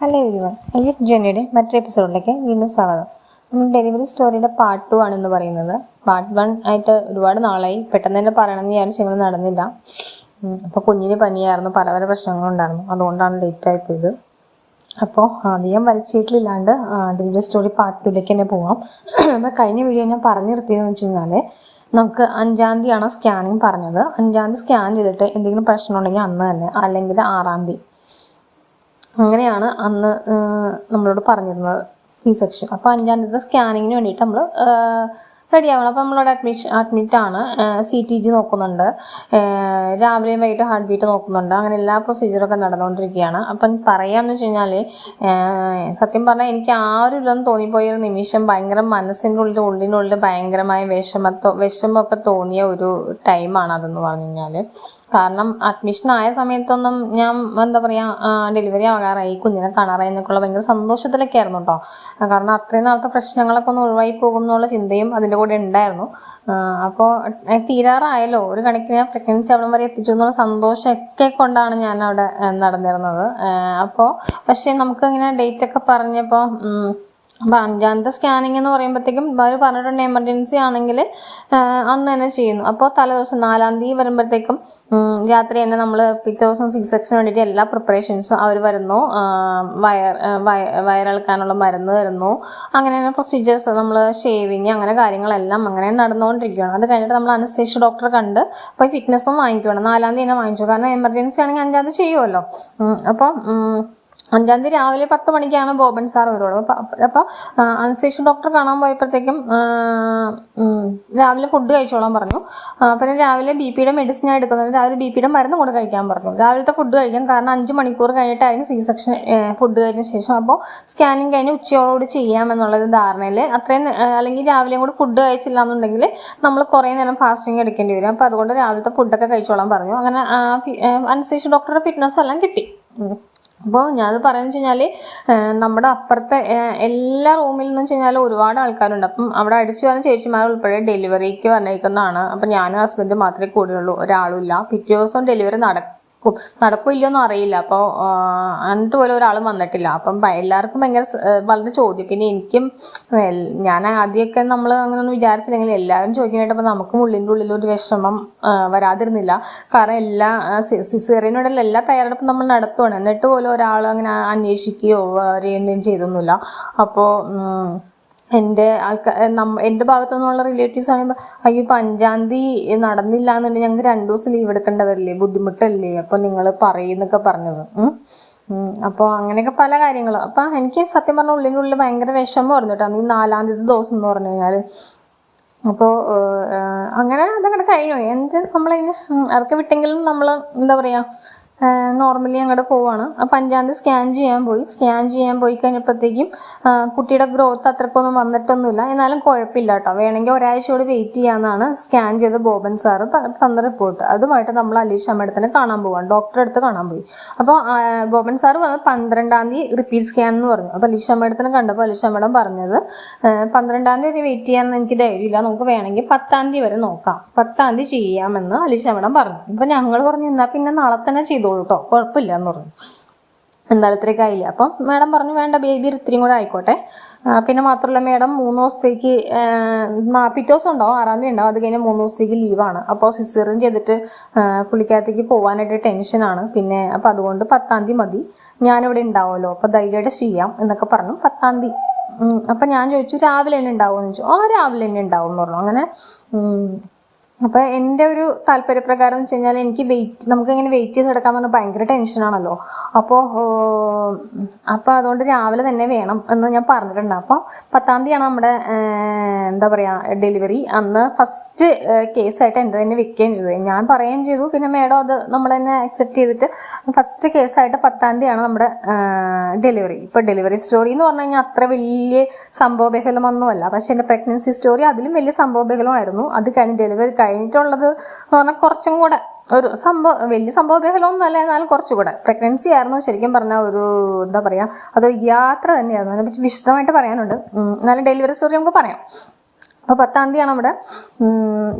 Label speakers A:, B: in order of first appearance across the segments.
A: Hello everyone എലിഫ് ജേണിയുടെ മറ്റൊരു എപ്പിസോഡിലേക്ക് വീണ്ടും സ്വാഗതം. നമ്മൾ ഡെലിവറി സ്റ്റോറിയുടെ പാർട്ട് ടു ആണെന്ന് പറയുന്നത്. പാർട്ട് വൺ ആയിട്ട് ഒരുപാട് നാളായി. പെട്ടെന്ന് തന്നെ പറയണമെന്ന് വിചാരിച്ചു ഞങ്ങൾ നടന്നില്ല. അപ്പോൾ കുഞ്ഞിന് പനിയായിരുന്നു. പല പല പ്രശ്നങ്ങളുണ്ടായിരുന്നു അതുകൊണ്ടാണ് ലേറ്റ് ആയി പോയത്. അപ്പോൾ അധികം വലിച്ചീട്ടിലില്ലാണ്ട് ഡെലിവറി സ്റ്റോറി പാർട്ട് ടുവിലേക്ക് തന്നെ പോവാം. അപ്പോൾ കഴിഞ്ഞ വീഡിയോ ഞാൻ പറഞ്ഞു നിർത്തിയതെന്ന് വെച്ച് കഴിഞ്ഞാൽ നമുക്ക് അഞ്ചാം തീയതിയാണ് സ്കാനിങ് പറഞ്ഞത്. അഞ്ചാം തീയതി സ്കാൻ ചെയ്തിട്ട് എന്തെങ്കിലും പ്രശ്നം ഉണ്ടെങ്കിൽ അന്ന് തന്നെ അല്ലെങ്കിൽ ആറാം തീയതി. അങ്ങനെയാണ് അന്ന് നമ്മളോട് പറഞ്ഞിരുന്നത് സി സെക്ഷൻ അപ്പോൾ അഞ്ചാം തീയതി സ്കാനിങ്ങിന് വേണ്ടിയിട്ട് നമ്മൾ റെഡി ആവണം. അപ്പോൾ നമ്മളവിടെ അഡ്മിഷൻ അഡ്മിറ്റ് ആണ്. സി ടി ജി നോക്കുന്നുണ്ട്. രാവിലെയും വൈകിട്ട് ഹാർട്ട് ബീറ്റ് നോക്കുന്നുണ്ട്. അങ്ങനെ എല്ലാ പ്രൊസീജിയറൊക്കെ നടന്നുകൊണ്ടിരിക്കുകയാണ്. അപ്പം പറയാമെന്ന് വെച്ച് കഴിഞ്ഞാൽ സത്യം പറഞ്ഞാൽ എനിക്ക് ആ ഒരു ഇല്ലെന്ന് തോന്നിപ്പോയ ഒരു നിമിഷം ഭയങ്കര മനസ്സിന്റെ ഉള്ളിൽ ഉള്ളിനുള്ളിൽ ഭയങ്കരമായ വിഷമത്തോ വിഷമമൊക്കെ തോന്നിയ ഒരു ടൈമാണ് അതെന്ന് പറഞ്ഞു കഴിഞ്ഞാൽ കാരണം അഡ്മിഷൻ ആയ സമയത്തൊന്നും ഞാൻ എന്താ പറയുക ഡെലിവറി ആകാറായി. കുഞ്ഞിനെ കാണാറായി എന്നൊക്കെയുള്ള ഭയങ്കര സന്തോഷത്തിലൊക്കെ ആയിരുന്നു കേട്ടോ കാരണം അത്രയും നാളത്തെ പ്രശ്നങ്ങളൊക്കെ ഒന്ന് ഒഴിവായി പോകും എന്നുള്ള ചിന്തയും അതിന്റെ കൂടെ ഉണ്ടായിരുന്നു. അപ്പോൾ തീരാറായല്ലോ. ഒരു കണക്കിന് പ്രഗ്നൻസി അവിടെ വരെ എത്തിച്ചു എന്നുള്ള സന്തോഷമൊക്കെ കൊണ്ടാണ് ഞാൻ അവിടെ നടന്നിരുന്നത്. അപ്പോൾ പക്ഷേ നമുക്കിങ്ങനെ ഡേറ്റ് ഒക്കെ പറഞ്ഞപ്പോൾ അപ്പോൾ അഞ്ചാമത്തെ സ്കാനിങ് എന്ന് പറയുമ്പോഴത്തേക്കും അവർ പറഞ്ഞിട്ടുണ്ട് എമർജൻസി ആണെങ്കിൽ അന്ന് തന്നെ ചെയ്യുന്നു. അപ്പോൾ തലേദിവസം നാലാം തീയതി വരുമ്പോഴത്തേക്കും രാത്രി തന്നെ നമ്മൾ പിറ്റേ ദിവസം സിക്സ് സെക്ഷന് വേണ്ടിയിട്ട് എല്ലാ പ്രിപ്പറേഷൻസും അവർ വരുന്നു. വയർ വയറിളക്കാനുള്ള മരുന്ന് വരുന്നു അങ്ങനെ തന്നെ പ്രൊസീജിയേഴ്സ് നമ്മൾ ഷേവിങ് അങ്ങനെ കാര്യങ്ങളെല്ലാം അങ്ങനെ നടന്നുകൊണ്ടിരിക്കുകയാണ്. അത് കഴിഞ്ഞിട്ട് നമ്മൾ അനുസരിച്ച് ഡോക്ടറെ കണ്ട് പോയി ഫിറ്റ്നസ്സും വാങ്ങിക്കുകയാണ് നാലാം തീയതി തന്നെ വാങ്ങിച്ചു. കാരണം എമർജൻസി ആണെങ്കിൽ അഞ്ചാം തീയതി ചെയ്യുമല്ലോ അപ്പം അഞ്ചാം തീയതി രാവിലെ പത്ത് മണിക്കാണ് ബോബൻ സാർ വരുള്ളൂ. അപ്പോൾ അനസ്തേഷ്യ ഡോക്ടർ കാണാൻ പോയപ്പോഴത്തേക്കും രാവിലെ ഫുഡ് കഴിച്ചോളാൻ പറഞ്ഞു. പിന്നെ രാവിലെ ബി പിയുടെ മെഡിസിൻ എടുക്കുന്നത് രാവിലെ ബി പിയുടെ മരുന്ന് കൂടെ കഴിക്കാൻ പറഞ്ഞു. രാവിലത്തെ ഫുഡ് കഴിക്കാൻ കാരണം അഞ്ച് മണിക്കൂർ കഴിഞ്ഞിട്ടായിരുന്നു സി സെക്ഷൻ ഫുഡ് കഴിഞ്ഞ ശേഷം അപ്പോൾ സ്കാനിങ് കഴിഞ്ഞ് ഉച്ചയോടുകൂടി ചെയ്യാമെന്നുള്ളത് ധാരണയിൽ അത്രയും അല്ലെങ്കിൽ രാവിലെയും കൂടി ഫുഡ് കഴിച്ചില്ല എന്നുണ്ടെങ്കിൽ നമ്മൾ കുറേ നേരം ഫാസ്റ്റിംഗ് എടുക്കേണ്ടി വരും. അപ്പോൾ അതുകൊണ്ട് രാവിലത്തെ ഫുഡൊക്കെ കഴിച്ചോളാൻ പറഞ്ഞു. അങ്ങനെ അനസ്തേഷ്യ ഡോക്ടറുടെ ഫിറ്റ്നസ് എല്ലാം കിട്ടി. അപ്പോൾ ഞാനത് പറയുന്നത് വെച്ച് കഴിഞ്ഞാൽ നമ്മുടെ അപ്പുറത്തെ എല്ലാ റൂമിൽ നിന്ന് വെച്ച് കഴിഞ്ഞാൽ ഒരുപാട് ആൾക്കാരുണ്ട്. അപ്പം അവിടെ അടിച്ചു വരുന്ന ചേച്ചിമാർ ഉൾപ്പെടെ ഡെലിവറിക്ക് വന്നേക്കുന്നതാണ്. അപ്പം ഞാനും ഹസ്ബൻഡും മാത്രമേ കൂടെയുള്ളൂ. ഒരാളുമില്ല പിറ്റേ ദിവസം ഡെലിവറി നടക്കും നടക്കും ഇല്ലയൊന്നും അറിയില്ല. അപ്പോൾ എന്നിട്ട് പോലും ഒരാളും വന്നിട്ടില്ല. അപ്പം എല്ലാവർക്കും ഭയങ്കര വളരെ ചോദ്യം. പിന്നെ എനിക്കും ഞാൻ ആദ്യമൊക്കെ നമ്മൾ അങ്ങനെയൊന്നും വിചാരിച്ചില്ലെങ്കിൽ എല്ലാവരും ചോദിക്കാനായിട്ട് നമുക്കും ഉള്ളിന്റെ ഉള്ളിൽ ഒരു വിഷമം വരാതിരുന്നില്ല. കാരണം എല്ലാ സിസേറിയനോടുള്ള എല്ലാ തയ്യാറെടുപ്പും നമ്മൾ നടത്തുവാണ്. എന്നിട്ട് പോലും ഒരാൾ അങ്ങനെ അന്വേഷിക്കുകയോ അറിയുകയും ചെയ്തൊന്നുമില്ല. അപ്പോൾ എന്റെ ആൾക്കാർ എന്റെ ഭാഗത്തു നിന്നുള്ള റിലേറ്റീവ്സ് ആണ് അയ്യോ ഇപ്പം അഞ്ചാം തീയതി നടന്നില്ല എന്നുണ്ടെങ്കിൽ ഞങ്ങൾക്ക് രണ്ടു ദിവസം ലീവ് എടുക്കേണ്ടവരില്ലേ? ബുദ്ധിമുട്ടല്ലേ? അപ്പോൾ നിങ്ങൾ പറയുന്നൊക്കെ പറഞ്ഞത്. അപ്പോൾ അങ്ങനെയൊക്കെ പല കാര്യങ്ങളും. അപ്പം എനിക്ക് സത്യം പറഞ്ഞാൽ ഉള്ളിനുള്ളിൽ ഭയങ്കര വിഷമമായിരുന്നു കേട്ടോ. അന്ന് നാലാം തീയതി ദിവസം എന്ന് പറഞ്ഞു കഴിഞ്ഞാൽ അപ്പോൾ അങ്ങനെ അതങ്ങനെ കഴിഞ്ഞു. എന്ത് നമ്മളതിന് അവർക്ക് വിട്ടെങ്കിലും നമ്മൾ എന്താ പറയുക നോർമലി അങ്ങോട്ട് പോവാണ്. അപ്പം അഞ്ചാം തീയതി സ്കാൻ ചെയ്യാൻ പോയി. സ്കാൻ ചെയ്യാൻ പോയി കഴിഞ്ഞപ്പോഴത്തേക്കും കുട്ടിയുടെ ഗ്രോത്ത് അത്രക്കൊന്നും വന്നിട്ടൊന്നുമില്ല. എന്നാലും കുഴപ്പമില്ല കേട്ടോ വേണമെങ്കിൽ ഒരാഴ്ച കൂടി വെയിറ്റ് ചെയ്യാമെന്നാണ് സ്കാൻ ചെയ്ത ബോബൻ സാറ് തന്ന റിപ്പോർട്ട് അതുമായിട്ട് നമ്മൾ അലീഷ തന്നെ കാണാൻ പോവാണ്. ഡോക്ടറെ അടുത്ത് കാണാൻ പോയി. അപ്പോൾ ബോബൻ സാറ് പറഞ്ഞത് പന്ത്രണ്ടാം തീയതി റിപ്പീറ്റ് സ്കാൻ എന്ന് പറഞ്ഞു. അപ്പോൾ അലീഷ മേഡത്തിനെ കണ്ടപ്പോൾ അലീഷ അമ്മയുടെ പറഞ്ഞത് പന്ത്രണ്ടാം തീയതി വരെ വെയിറ്റ് ചെയ്യാൻ എനിക്ക് ധൈര്യമില്ല നമുക്ക് വേണമെങ്കിൽ പത്താം തീയതി വരെ നോക്കാം. പത്താം തീയതി ചെയ്യാമെന്ന് അലീഷ അമ്മയുടെ പറഞ്ഞു. അപ്പോൾ ഞങ്ങൾ പറഞ്ഞു എന്നാൽ പിന്നെ നാളെ തന്നെ ചെയ്തോളൂ കേട്ടോ കുഴപ്പമില്ല എന്ന് പറഞ്ഞു. എന്തായാലും ഇത്രയൊക്കെ ആയില്ല? അപ്പം മാഡം പറഞ്ഞു വേണ്ട ബേബി ഇത്രയും കൂടെ ആയിക്കോട്ടെ. പിന്നെ മാത്രമല്ല മാഡം മൂന്ന് ദിവസത്തേക്ക് പിറ്റേ ദിവസം ഉണ്ടാവും ആറാം തീയതി ഉണ്ടാവും. അത് കഴിഞ്ഞ് മൂന്ന് ദിവസത്തേക്ക് ലീവാണ് അപ്പോൾ സിസേറിയൻ ചെയ്തിട്ട് പുള്ളിക്കകത്തേക്ക് പോകാനായിട്ട് ടെൻഷനാണ് പിന്നെ അപ്പോൾ അതുകൊണ്ട് പത്താം തീയതി മതി. ഞാനിവിടെ ഉണ്ടാവുമല്ലോ. അപ്പോൾ ധൈര്യമായിട്ട് ചെയ്യാം എന്നൊക്കെ പറഞ്ഞു പത്താം തീയതി. അപ്പം ഞാൻ ചോദിച്ചു രാവിലെ തന്നെ ഉണ്ടാവുമെന്ന് ചോദിച്ചു. ആ രാവിലെ തന്നെ ഉണ്ടാവും എന്ന് പറഞ്ഞു. അങ്ങനെ അപ്പോൾ എന്റെ ഒരു താല്പര്യപ്രകാരം എന്ന് വെച്ച് കഴിഞ്ഞാൽ എനിക്ക് വെയിറ്റ് നമുക്ക് ഇങ്ങനെ വെയിറ്റ് ചെയ്ത് കിടക്കാൻ പറഞ്ഞാൽ ഭയങ്കര ടെൻഷനാണല്ലോ അപ്പോൾ അപ്പോൾ അതുകൊണ്ട് രാവിലെ തന്നെ വേണം എന്ന് ഞാൻ പറഞ്ഞിട്ടുണ്ട്. അപ്പോൾ പത്താം തീയതിയാണ് നമ്മുടെ എന്താ പറയുക ഡെലിവറി അന്ന് ഫസ്റ്റ് കേസായിട്ട് എന്റെ തന്നെ വെക്കുകയും ചെയ്തു. ഞാൻ പറയുകയും ചെയ്തു. പിന്നെ മേഡം അത് നമ്മൾ തന്നെ അക്സെപ്റ്റ് ചെയ്തിട്ട് ഫസ്റ്റ് കേസായിട്ട് പത്താം തീയതിയാണ് നമ്മുടെ ഡെലിവറി ഇപ്പോൾ ഡെലിവറി സ്റ്റോറി എന്ന് പറഞ്ഞു കഴിഞ്ഞാൽ അത്ര വലിയ സംഭവബഹലമൊന്നുമല്ല പക്ഷെ എന്റെ പ്രഗ്നൻസി സ്റ്റോറി അതിലും വലിയ സംഭവബഹലമായിരുന്നു അത് കഴിഞ്ഞ് ഡെലിവറി കഴിഞ്ഞിട്ടുള്ളത് എന്ന് പറഞ്ഞാൽ കുറച്ചും കൂടെ ഒരു സംഭവം വലിയ സംഭവ ബഹലമൊന്നുമല്ല എന്നാലും കുറച്ചുകൂടെ. പ്രഗ്നൻസി ആയിരുന്നു ശരിക്കും പറഞ്ഞാൽ ഒരു എന്താ പറയുക അതൊരു യാത്ര തന്നെയായിരുന്നു. അതിനെപ്പറ്റി വിശദമായിട്ട് പറയാനുണ്ട്. എന്നാലും ഡെലിവറി സ്റ്റോറി നമുക്ക് പറയാം. അപ്പോൾ പത്താം തീയതിയാണ് നമ്മുടെ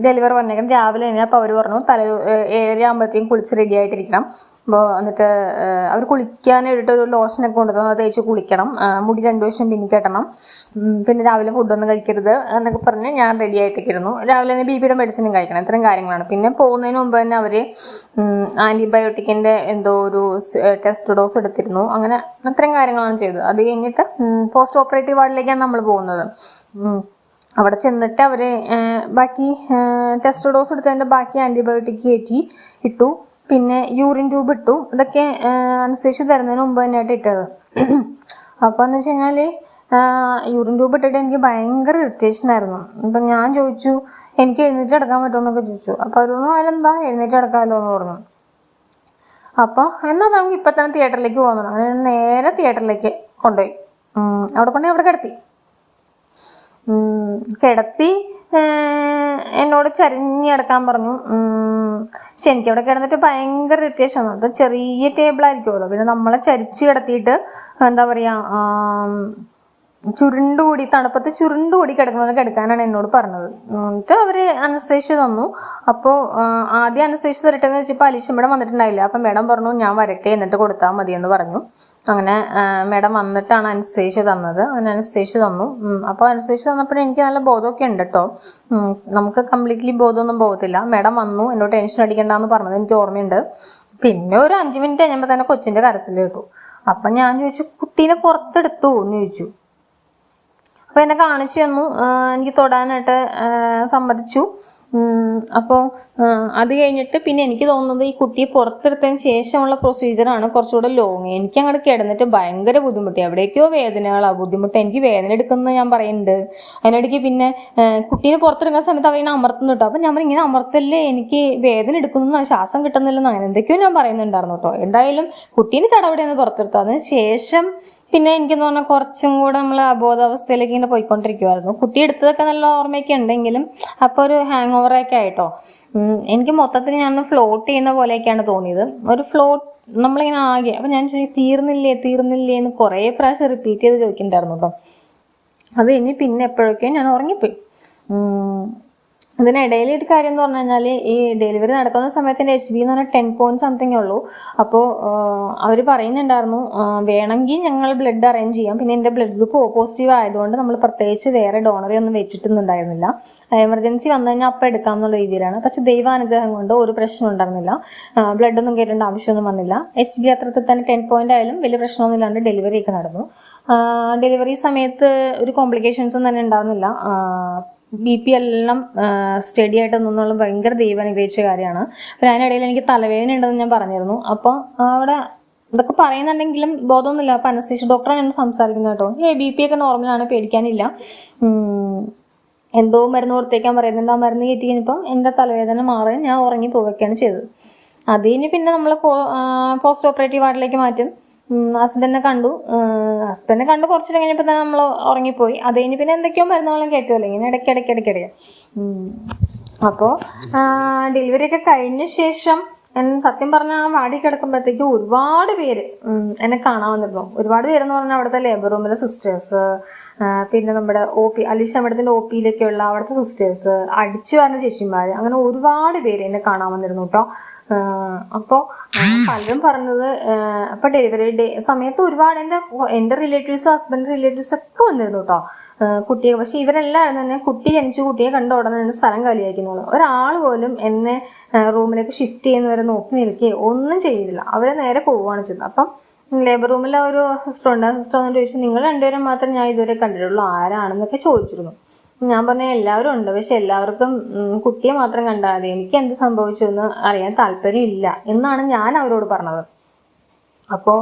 A: ഡെലിവറി വന്നേക്കുന്നത് രാവിലെ തന്നെ അപ്പോൾ അവർ പറഞ്ഞു തല ഏഴര ആകുമ്പോഴത്തേക്കും കുളിച്ച് റെഡി ആയിട്ടിരിക്കണം. അപ്പോൾ എന്നിട്ട് അവർ കുളിക്കാനായിട്ട് ഒരു ലോഷനൊക്കെ കൊണ്ടുവന്നു. അത് തേച്ച് കുളിക്കണം. മുടി രണ്ടു വശം പിന്നി കെട്ടണം. പിന്നെ രാവിലെ ഫുഡൊന്നും കഴിക്കരുത് എന്നൊക്കെ പറഞ്ഞ് ഞാൻ റെഡി ആയിട്ടിരിക്കുന്നു. രാവിലെ തന്നെ ബി പിയുടെ മെഡിസിനും കഴിക്കണം. ഇത്രയും കാര്യങ്ങളാണ്. പിന്നെ പോകുന്നതിന് മുമ്പ് തന്നെ അവർ ആന്റിബയോട്ടിക്കിന്റെ എന്തോ ഒരു ടെസ്റ്റ് ഡോസ് എടുത്തിരുന്നു. അങ്ങനെ അത്രയും കാര്യങ്ങളാണ് ചെയ്തത്. അത് കഴിഞ്ഞിട്ട് പോസ്റ്റ് ഓപ്പറേറ്റീവ് വാർഡിലേക്കാണ് നമ്മൾ പോകുന്നത്. അവിടെ ചെന്നിട്ട് അവർ ബാക്കി ടെസ്റ്റ് ഡോസ് എടുത്തതിന്റെ ബാക്കി ആന്റിബയോട്ടിക് കയറ്റി ഇട്ടു. പിന്നെ യൂറിൻ ട്യൂബ് ഇട്ടു. ഇതൊക്കെ അനുസരിച്ച് തരുന്നതിന് മുമ്പ് തന്നെയായിട്ട് ഇട്ടത്. അപ്പോൾ എന്ന് വെച്ച് കഴിഞ്ഞാൽ യൂറിൻ ട്യൂബ് ഇട്ടിട്ട് എനിക്ക് ഭയങ്കര ഇറിറ്റേഷൻ ആയിരുന്നു. അപ്പം ഞാൻ ചോദിച്ചു എനിക്ക് എഴുന്നേറ്റ് കിടക്കാൻ പറ്റുമെന്നൊക്കെ ചോദിച്ചു. അപ്പോൾ അവരൊന്നും അതിലെന്താ എഴുന്നേറ്റ് കിടക്കാമല്ലോ എന്ന് പറഞ്ഞു. അപ്പോൾ എന്നാൽ നമുക്ക് ഇപ്പം തന്നെ തിയേറ്ററിലേക്ക് പോകുന്നു അങ്ങനെ നേരെ തിയേറ്ററിലേക്ക് കൊണ്ടുപോയി. അവിടെ കൊണ്ടുപോയി അവിടെ കിടത്തി. കിടത്തി എന്നോട് ചരിഞ്ഞ് കിടക്കാൻ പറഞ്ഞു. പക്ഷെ എനിക്ക് അവിടെ കിടന്നിട്ട് ഭയങ്കര ഇറിറ്റേഷൻ വന്നു അത് ചെറിയ ടേബിൾ ആയിരിക്കുമല്ലോ. പിന്നെ നമ്മളെ ചരിച്ച് കിടത്തിയിട്ട് എന്താ പറയുക ചുരുണ്ടുകൂടി തണുപ്പത്ത് ചുരുണ്ടുകൂടി കിടക്കുന്നത് കിടക്കാനാണ് എന്നോട് പറഞ്ഞത്. എന്നിട്ട് അവർ അനുസരിച്ച് തന്നു. അപ്പോൾ ആദ്യം അനുസരിച്ച് തരട്ടെ എന്ന് വെച്ചപ്പോൾ അലീഷ മേഡം വന്നിട്ടുണ്ടായില്ല. അപ്പം മേഡം പറഞ്ഞു ഞാൻ വരട്ടെ എന്നിട്ട് കൊടുത്താൽ മതി എന്ന് പറഞ്ഞു. അങ്ങനെ മേഡം വന്നിട്ടാണ് അനുസരിച്ച് തന്നത്. അങ്ങനെ അനുസരിച്ച് തന്നു. അപ്പോൾ അനുസരിച്ച് തന്നപ്പോഴും എനിക്ക് നല്ല ബോധമൊക്കെ ഉണ്ട് കേട്ടോ നമുക്ക് കംപ്ലീറ്റ്ലി ബോധമൊന്നും പോകത്തില്ല. മേഡം വന്നു എന്നോട് ടെൻഷൻ അടിക്കണ്ടെന്ന് പറഞ്ഞത് എനിക്ക് ഓർമ്മയുണ്ട്. പിന്നെ ഒരു അഞ്ച് മിനിറ്റ് കഴിഞ്ഞപ്പോൾ തന്നെ കൊച്ചിന്റെ കരത്തിൽ കേട്ടു. അപ്പം ഞാൻ ചോദിച്ചു കുട്ടീനെ പുറത്തെടുത്തു? എന്ന് ചോദിച്ചു. അപ്പോൾ എന്നെ കാണിച്ചു തന്നു. എനിക്ക് തൊടാനായിട്ട് സമ്മതിച്ചു. അപ്പോൾ അത് കഴിഞ്ഞിട്ട് പിന്നെ എനിക്ക് തോന്നുന്നത് ഈ കുട്ടിയെ പുറത്തെടുത്തതിന് ശേഷമുള്ള പ്രൊസീജിയറാണ് കുറച്ചുകൂടെ ലോങ് എനിക്ക് അങ്ങോട്ട് കിടന്നിട്ട് ഭയങ്കര ബുദ്ധിമുട്ടി. എവിടേക്കോ വേദനകളാ. ബുദ്ധിമുട്ട് എനിക്ക് വേദന എടുക്കുന്നത് ഞാൻ പറയുന്നുണ്ട്. അതിനിടയ്ക്ക് പിന്നെ കുട്ടീനെ പുറത്തെടുക്കുന്ന സമയത്ത് അവനെ അമർത്തുന്നു കേട്ടോ അപ്പം ഞാൻ ഇങ്ങനെ അമർത്തല്ലേ? എനിക്ക് വേദന എടുക്കുന്നു ശ്വാസം കിട്ടുന്നില്ലെന്ന് അങ്ങനെ എന്തൊക്കെയോ ഞാൻ പറയുന്നുണ്ടായിരുന്നു കേട്ടോ എന്തായാലും കുട്ടീനെ ചടപടിയെന്ന് പുറത്തെടുത്തു. അതിന് ശേഷം പിന്നെ എനിക്കെന്ന് പറഞ്ഞാൽ കുറച്ചും കൂടെ നമ്മൾ അബോധാവസ്ഥയിലേക്ക് ഇങ്ങനെ പോയിക്കൊണ്ടിരിക്കുമായിരുന്നു കുട്ടി എടുത്തതൊക്കെ നല്ല ഓർമ്മയൊക്കെ ഉണ്ടെങ്കിലും അപ്പോൾ ഒരു ഹാങ് ഓവറൊക്കെ ആയിട്ടോ എനിക്ക് മൊത്തത്തിൽ ഞാൻ ഫ്ലോട്ട് ചെയ്യുന്ന പോലെയൊക്കെയാണ് തോന്നിയത് ഒരു ഫ്ലോട്ട് നമ്മളിങ്ങനെ ആകെ അപ്പം ഞാൻ ചോദിച്ചു തീർന്നില്ലേ തീർന്നില്ലേ എന്ന് കുറേ പ്രാവശ്യം റിപ്പീറ്റ് ചെയ്ത് ചോദിക്കുന്നുണ്ടായിരുന്നു കേട്ടോ അത് കഴിഞ്ഞ് പിന്നെ എപ്പോഴൊക്കെയോ ഞാൻ ഉറങ്ങിപ്പോയി. ഇതിനിടയിൽ ഒരു കാര്യം എന്ന് പറഞ്ഞു കഴിഞ്ഞാൽ ഈ ഡെലിവറി നടക്കുന്ന സമയത്ത് എന്റെ എച്ച് ബി എന്ന് പറഞ്ഞാൽ ടെൻ പോയിന്റ് സംതിങ് ഉള്ളൂ. അപ്പോൾ അവർ പറയുന്നുണ്ടായിരുന്നു വേണമെങ്കിൽ ഞങ്ങൾ ബ്ലഡ് അറേഞ്ച് ചെയ്യാം. പിന്നെ എന്റെ ബ്ലഡ് ഗ്രൂപ്പ് പോസിറ്റീവ് ആയതുകൊണ്ട് നമ്മൾ പ്രത്യേകിച്ച് വേറെ ഡോണറെ ഒന്നും വെച്ചിട്ടൊന്നുണ്ടായിരുന്നില്ല. എമർജൻസി വന്നു കഴിഞ്ഞാൽ അപ്പം എടുക്കാം എന്നുള്ള രീതിയിലാണ്. പക്ഷേ ദൈവാനുഗ്രഹം കൊണ്ട് ഒരു പ്രശ്നം ഉണ്ടായിരുന്നില്ല. ബ്ലഡ് ഒന്നും കയറ്റേണ്ട ആവശ്യമൊന്നും വന്നില്ല. എച്ച് ബി അത്രത്തിൽ തന്നെ ടെൻ പോയിന്റ് ആയാലും വലിയ പ്രശ്നമൊന്നും ഇല്ലാണ്ട് ഡെലിവറി ഒക്കെ നടന്നു. ഡെലിവറി സമയത്ത് ഒരു കോംപ്ലിക്കേഷൻസും തന്നെ ഉണ്ടായിരുന്നില്ല. ബി പി എല്ലാം സ്റ്റഡി ആയിട്ട് നിന്നുള്ള ഭയങ്കര ദൈവം അനുഗ്രഹിച്ച കാര്യമാണ്. പിന്നെ അതിനിടയിൽ എനിക്ക് തലവേദന ഉണ്ടെന്ന് ഞാൻ പറഞ്ഞിരുന്നു. അപ്പോൾ അവിടെ ഇതൊക്കെ പറയുന്നുണ്ടെങ്കിലും ബോധമൊന്നുമില്ല. അപ്പം അനുസരിച്ച് ഡോക്ടറാണ് എന്നെ സംസാരിക്കുന്നത് കേട്ടോ. ഏ ബി പി ഒക്കെ നോർമലാണ് പേടിക്കാനില്ല. എന്തോ മരുന്ന് കൊടുത്തേക്കാൻ പറയുന്നുണ്ട് ആ മരുന്ന് കയറ്റി കഴിഞ്ഞപ്പം എന്റെ തലവേദന മാറി ഞാൻ ഉറങ്ങി പോവുകയാണ് ചെയ്തത്. അത് കഴിഞ്ഞ് പിന്നെ നമ്മൾ പോസ്റ്റ് ഓപ്പറേറ്റീവ് വാർഡിലേക്ക് മാറ്റും. ഹസ്ബൻഡിനെ കണ്ടു. ഹസ്ബൻഡിനെ കണ്ട് കുറച്ചു കഴിഞ്ഞപ്പോൾ തന്നെ നമ്മൾ ഉറങ്ങിപ്പോയി. അത് കഴിഞ്ഞ് പിന്നെ എന്തൊക്കെയോ മരുന്നുകളും കയറ്റുമല്ലോ ഇങ്ങനെ ഇടയ്ക്ക് ഇടയ്ക്ക് ഇടയ്ക്ക് ഇടയ്ക്ക്. അപ്പോൾ ഡെലിവറി ഒക്കെ കഴിഞ്ഞ ശേഷം സത്യം പറഞ്ഞാൽ ആ വാടി കിടക്കുമ്പോഴത്തേക്ക് ഒരുപാട് പേര് എന്നെ കാണാൻ വന്നിരുന്നു. ഒരുപാട് പേരെന്ന് പറഞ്ഞാൽ അവിടുത്തെ ലേബർ റൂമിലെ സിസ്റ്റേഴ്സ് പിന്നെ നമ്മുടെ ഒ പി അലീഷ അമ്പടത്തിന്റെ ഒ പിയിലേക്കുള്ള അവിടുത്തെ സിസ്റ്റേഴ്സ് അടിച്ചു വരുന്ന ചേച്ചിമാർ അങ്ങനെ ഒരുപാട് പേര് എന്നെ കാണാൻ വന്നിരുന്നു കേട്ടോ അപ്പോൾ പലരും പറഞ്ഞത് അപ്പോൾ ഡെലിവറി ഡേ സമയത്ത് ഒരുപാട് എന്റെ എന്റെ റിലേറ്റീവ്സ് ഹസ്ബൻഡ് റിലേറ്റീവ്സ് ഒക്കെ വന്നിരുന്നു കേട്ടോ കുട്ടിയെ പക്ഷെ ഇവരെല്ലാവരും തന്നെ കുട്ടി ജനിച്ചു കുട്ടിയെ കണ്ട ഉടനെ തന്നെ സ്ഥലം കാലിയാക്കുന്നുള്ളൂ ഒരാൾ പോലും എന്നെ റൂമിലേക്ക് ഷിഫ്റ്റ് ചെയ്യുന്നവരെ നോക്കി നിൽക്കുകയോ ഒന്നും ചെയ്തില്ല. അവരെ നേരെ പോവുകയാണ് ചെയ്തത്. അപ്പം ലേബർ റൂമിലെ ഒരു സിസ്റ്റർ ഉണ്ട് സിസ്റ്റർ വന്നിട്ട് ചോദിച്ചു നിങ്ങൾ രണ്ടുപേരും മാത്രം ഞാൻ ഇതുവരെ കണ്ടിട്ടുള്ളൂ. ആരാണെന്നൊക്കെ ചോദിച്ചിരുന്നു. ഞാൻ പറഞ്ഞ എല്ലാവരും ഉണ്ട്. പക്ഷെ എല്ലാവർക്കും കുട്ടിയെ മാത്രം കണ്ടാൽ മതി. എനിക്ക് എന്ത് സംഭവിച്ചു എന്ന് അറിയാൻ താല്പര്യമില്ല എന്നാണ് ഞാൻ അവരോട് പറഞ്ഞത്. അപ്പോൾ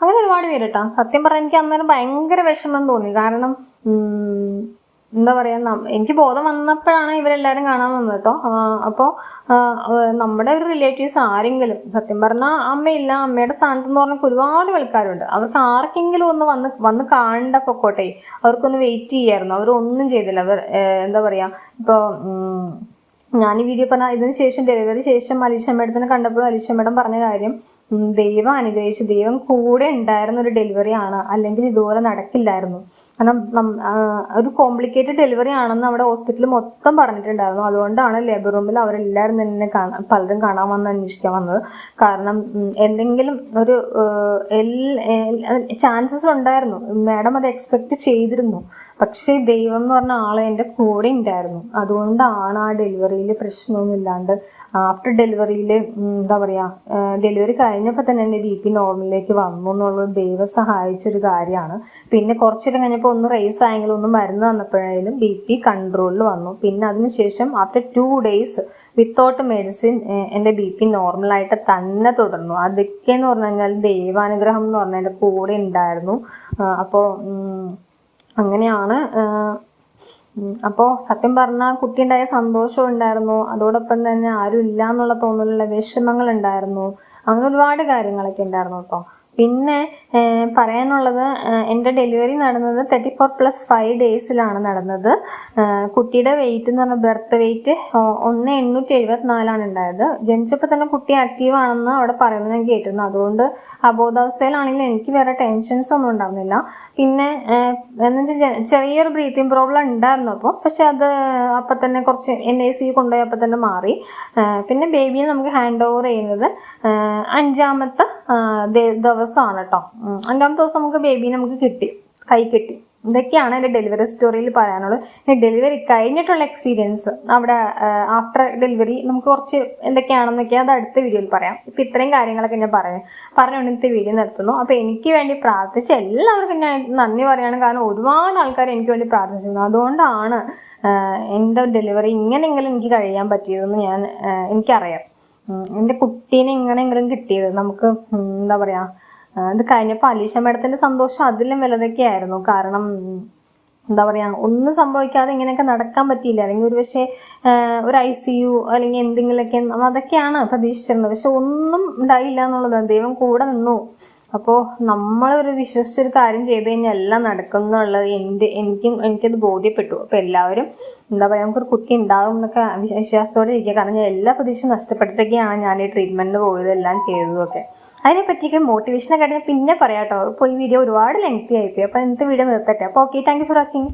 A: അങ്ങനെ ഒരുപാട് പേര് സത്യം പറഞ്ഞാൽ എനിക്ക് അന്നേരം ഭയങ്കര വിഷമം തോന്നി. കാരണം എന്താ പറയാ നം- എനിക്ക് ബോധം വന്നപ്പോഴാണ് ഇവരെല്ലാവരും കാണാൻ വന്നത് കേട്ടോ അപ്പോൾ നമ്മുടെ ഒരു റിലേറ്റീവ്സ് ആരെങ്കിലും സത്യം പറഞ്ഞാൽ അമ്മയില്ല അമ്മയുടെ സ്ഥാനത്ത് എന്ന് പറഞ്ഞാൽ ഒരുപാട് ആൾക്കാരുണ്ട്. അവർക്ക് ആർക്കെങ്കിലും ഒന്ന് വന്ന് വന്ന് കാണേണ്ട പൊക്കോട്ടെ. അവർക്കൊന്ന് വെയിറ്റ് ചെയ്യായിരുന്നു. അവരൊന്നും ചെയ്തില്ല. അവർ എന്താ പറയാ ഇപ്പോൾ ഞാൻ ഈ വീഡിയോ പറഞ്ഞ ഇതിന് ശേഷം ഡെലിവറി ശേഷം അലീഷ മേഡത്തിനെ കണ്ടപ്പോൾ അലീഷ മേഡം പറഞ്ഞ കാര്യം ദൈവം അനുഗ്രഹിച്ചു. ദൈവം കൂടെ ഉണ്ടായിരുന്ന ഒരു ഡെലിവറി ആണ്. അല്ലെങ്കിൽ ഇതുപോലെ നടക്കില്ലായിരുന്നു. കാരണം ഒരു കോംപ്ലിക്കേറ്റഡ് ഡെലിവറി ആണെന്ന് അവിടെ ഹോസ്പിറ്റലിൽ മൊത്തം പറഞ്ഞിട്ടുണ്ടായിരുന്നു. അതുകൊണ്ടാണ് ലേബർ റൂമിൽ അവരെല്ലാവരും തന്നെ കാണാൻ പലരും കാണാൻ വന്ന് അന്വേഷിക്കാൻ വന്നത്. കാരണം എന്തെങ്കിലും ഒരു ചാൻസസ് ഉണ്ടായിരുന്നു. മാഡം അത് എക്സ്പെക്ട് ചെയ്തിരുന്നു. പക്ഷേ ദൈവം എന്ന് പറഞ്ഞ ആൾ എന്റെ കൂടെ ഉണ്ടായിരുന്നു. അതുകൊണ്ടാണ് ആ ഡെലിവറിയിൽ പ്രശ്നമൊന്നും ഇല്ലാണ്ട് ആഫ്റ്റർ ഡെലിവറിയിൽ എന്താ പറയുക ഡെലിവറി കഴിഞ്ഞപ്പോൾ തന്നെ എന്റെ ബി പി നോർമലിലേക്ക് വന്നു എന്നുള്ളത് ദൈവം സഹായിച്ചൊരു കാര്യമാണ്. പിന്നെ കുറച്ചിട്ട് കഴിഞ്ഞപ്പോൾ ഒന്ന് റേസ് ആയെങ്കിലും ഒന്ന് മരുന്ന് തന്നപ്പോഴായാലും ബി പി കൺട്രോളിൽ വന്നു. പിന്നെ അതിനുശേഷം after two days without medicine എന്റെ ബി പി നോർമലായിട്ട് തന്നെ തുടർന്നു. അതൊക്കെ എന്ന് പറഞ്ഞു കഴിഞ്ഞാൽ ദൈവാനുഗ്രഹം എന്ന് പറഞ്ഞാൽ എന്റെ കൂടെ ഉണ്ടായിരുന്നു. അപ്പോൾ അങ്ങനെയാണ് അപ്പോൾ സത്യം പറഞ്ഞാൽ കുട്ടി ഉണ്ടായ സന്തോഷം ഉണ്ടായിരുന്നു. അതോടൊപ്പം തന്നെ ആരും ഇല്ല എന്നുള്ള തോന്നലുള്ള വിഷമങ്ങൾ ഉണ്ടായിരുന്നു. അങ്ങനെ ഒരുപാട് കാര്യങ്ങളൊക്കെ ഉണ്ടായിരുന്നു കേട്ടോ. പിന്നെ പറയാനുള്ളത് എന്റെ ഡെലിവറി നടന്നത് തേർട്ടി ഫോർ പ്ലസ് ഫൈവ് ഡേയ്സിലാണ് നടന്നത് കുട്ടിയുടെ വെയിറ്റ് എന്ന് പറഞ്ഞാൽ ബർത്ത് വെയിറ്റ് ഒന്ന് എണ്ണൂറ്റി എഴുപത്തിനാലാണ് ഉണ്ടായത്. ജനിച്ചപ്പോൾ തന്നെ കുട്ടി ആക്റ്റീവ് ആണെന്ന് അവിടെ പറയുന്നത് കേട്ടിരുന്നു. അതുകൊണ്ട് അബോധാവസ്ഥയിലാണെങ്കിൽ എനിക്ക് വേറെ ടെൻഷൻസ് ഒന്നും ഉണ്ടായിരുന്നില്ല പിന്നെ എന്ന് വെച്ചാൽ ചെറിയൊരു ബ്രീത്തിങ് പ്രോബ്ലം ഉണ്ടായിരുന്നു അപ്പോൾ പക്ഷെ അത് അപ്പം തന്നെ കുറച്ച് എൻ ഐ സി കൊണ്ടുപോയി അപ്പം തന്നെ മാറി. പിന്നെ ബേബിയെ നമുക്ക് ഹാൻഡ് ഓവർ ചെയ്യുന്നത് അഞ്ചാമത്തെ ദിവസമാണ് കേട്ടോ. അഞ്ചാമത്തെ ദിവസം നമുക്ക് ബേബി നമുക്ക് കിട്ടി. കൈ കിട്ടി. ഇതൊക്കെയാണ് എന്റെ ഡെലിവറി സ്റ്റോറിയിൽ പറയാനുള്ളത്. ഡെലിവറി കഴിഞ്ഞിട്ടുള്ള എക്സ്പീരിയൻസ് അവിടെ ആഫ്റ്റർ ഡെലിവറി നമുക്ക് കുറച്ച് എന്തൊക്കെയാണെന്നൊക്കെ അത് അടുത്ത വീഡിയോയിൽ പറയാം. ഇപ്പം ഇത്രയും കാര്യങ്ങളൊക്കെ ഞാൻ പറയാം പറഞ്ഞുകൊണ്ട് ഇന്നത്തെ വീഡിയോ നിർത്തുന്നു. അപ്പോൾ എനിക്ക് വേണ്ടി പ്രാർത്ഥിച്ച എല്ലാവർക്കും ഞാൻ നന്ദി പറയാണ്. കാരണം ഒരുപാട് ആൾക്കാർ എനിക്ക് വേണ്ടി പ്രാർത്ഥിച്ചിരുന്നു. അതുകൊണ്ടാണ് എന്റെ ഡെലിവറി ഇങ്ങനെയെങ്കിലും എനിക്ക് കഴിയാൻ പറ്റിയതെന്ന് ഞാൻ എനിക്കറിയാം. എന്റെ കുട്ടീനെ എങ്ങനെയെങ്കിലും കിട്ടിയത്. നമുക്ക് എന്താ പറയാ ഇത് കഴിഞ്ഞപ്പോൾ അലീഷ മേഡത്തിന്റെ സന്തോഷം അതിലും വലുതൊക്കെ ആയിരുന്നു കാരണം എന്താ പറയാ ഒന്നും സംഭവിക്കാതെ ഇങ്ങനെയൊക്കെ നടക്കാൻ പറ്റിയില്ല. അല്ലെങ്കിൽ ഒരു പക്ഷേ ഒരു ഐ സി യു അല്ലെങ്കിൽ എന്തെങ്കിലുമൊക്കെ അതൊക്കെയാണ് പ്രതീക്ഷിച്ചിരുന്നത്. പക്ഷെ ഒന്നും ഉണ്ടായില്ല എന്നുള്ളതാണ് ദൈവം കൂടെ നിന്നു. അപ്പോൾ നമ്മളൊരു വിശ്വസിച്ചൊരു കാര്യം ചെയ്ത് കഴിഞ്ഞാൽ എല്ലാം നടക്കും എന്നുള്ളത് എന്റെ എനിക്കും എനിക്കത് ബോധ്യപ്പെട്ടു. അപ്പോൾ എല്ലാവരും എന്താ പറയുക നമുക്കൊരു കുട്ടി ഉണ്ടാവും എന്നൊക്കെ വിശ്വാസത്തോടെ ഇരിക്കുക. കാരണം ഞാൻ എല്ലാ പ്രതീക്ഷയും നഷ്ടപ്പെട്ടിട്ടൊക്കെയാണ് ഞാൻ ഈ ട്രീറ്റ്മെന്റിന് പോയത് എല്ലാം ചെയ്തതൊക്കെ. അതിനെ പറ്റിയൊക്കെ മോട്ടിവേഷനൊക്കെ ആയിട്ട് ഞാൻ പിന്നെ പറയാം കേട്ടോ ഇപ്പോൾ ഈ വീഡിയോ ഒരുപാട് ലെങ്തി ആയിപ്പോയി. അപ്പോൾ എന്ത് വീഡിയോ നിർത്തട്ടെ. അപ്പോൾ ഓക്കെ താങ്ക് ഫോർ വാച്ചിങ്